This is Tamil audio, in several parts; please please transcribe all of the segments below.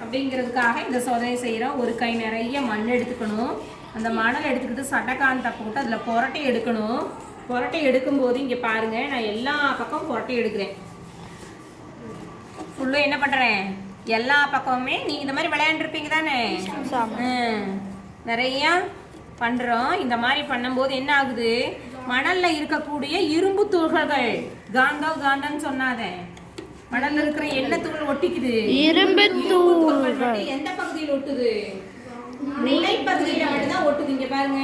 அப்படிங்கிறதுக்காக இந்த சோதனை செய்கிறோம் ஒரு கை நிறைய மண் எடுத்துக்கணும். அந்த மணல் எடுத்துக்கிட்டு சட்டக்காந்த போட்டு அதில் புரட்டை எடுக்கணும். புரட்டை எடுக்கும்போது இங்கே பாருங்க நான் எல்லா பக்கம் புரட்டை எடுக்கிறேன். ஃபுல்லும் என்ன பண்ணுறேன் எல்லா பக்கமுமே நீ இந்த மாதிரி விளையாண்டுருப்பீங்க தானே. நிறையா பண்ணுறோம் இந்த மாதிரி பண்ணும்போது என்ன ஆகுது? மணல்ல இருக்கக்கூடிய இரும்பு துகள்கள் காந்தம் காந்தம்னு சொன்னாதே. மணல்ல இருக்கிற என்ன துகள் ஒட்டிக்குது. இரும்பு மட்டும் எந்த பகுதியில் ஒட்டுது? முனைப்பகுதியில மட்டும்தான் ஒட்டுது இங்க பாருங்க.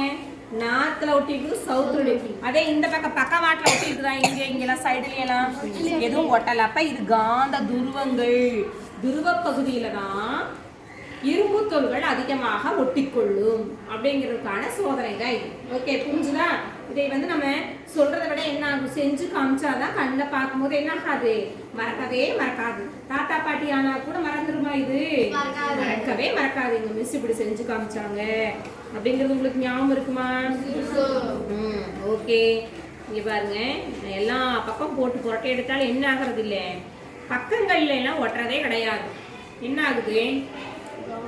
நார்த்ல ஒட்டி இருக்குது சவுத்ல ஒட்டி அதே இந்த பக்கம் பக்கவாட்டுல ஒட்டி இருக்குதா இங்க இங்கெல்லாம் சைடுல எல்லாம் எதுவும் ஒட்டல. அப்ப இது காந்த துருவங்கள். துருவ பகுதியில தான் இரும்பு தோல்கள் அதிகமாக ஒட்டிக்கொள்ளும் அப்படிங்கிறதுக்கான சோதனை தான் இது. ஓகே புரிஞ்சுதா? இதை வந்து நம்ம சொல்றதை விட என்ன ஆகும்? செஞ்சு காமிச்சாதான் கண்ணில் பார்க்கும்போது என்ன ஆகாது? மறக்கவே மறக்காது. தாத்தா பாட்டி ஆனா கூட மறந்துருமா இது? மறக்கவே மறக்காது. எங்க மிஸ் இப்படி செஞ்சு காமிச்சாங்க. அப்படிங்கிறது உங்களுக்கு ஞாபகம் இருக்குமா? ம் ஓகே இங்க பாருங்க. எல்லா பக்கம் போட்டு புரட்டை எடுத்தாலும் என்ன ஆகுறது இல்லை பக்கங்கள்ல எல்லாம் ஒட்டுறதே கிடையாது. என்ன ஆகுது?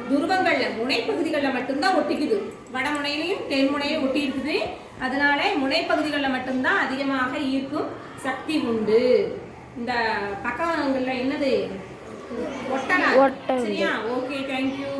துருவங்கள்ல முனைப்பகுதிகளில் மட்டும்தான் ஒட்டிக்குது. வடமுனையிலையும் தென்முனையிலும் ஒட்டி இருக்குது அதனால முனைப்பகுதிகளில் மட்டும்தான் அதிகமாக ஈர்க்கும் சக்தி உண்டு. இந்த பக்கங்கள்ல என்னது? ஒட்டலாம். சரியா? Okay thank you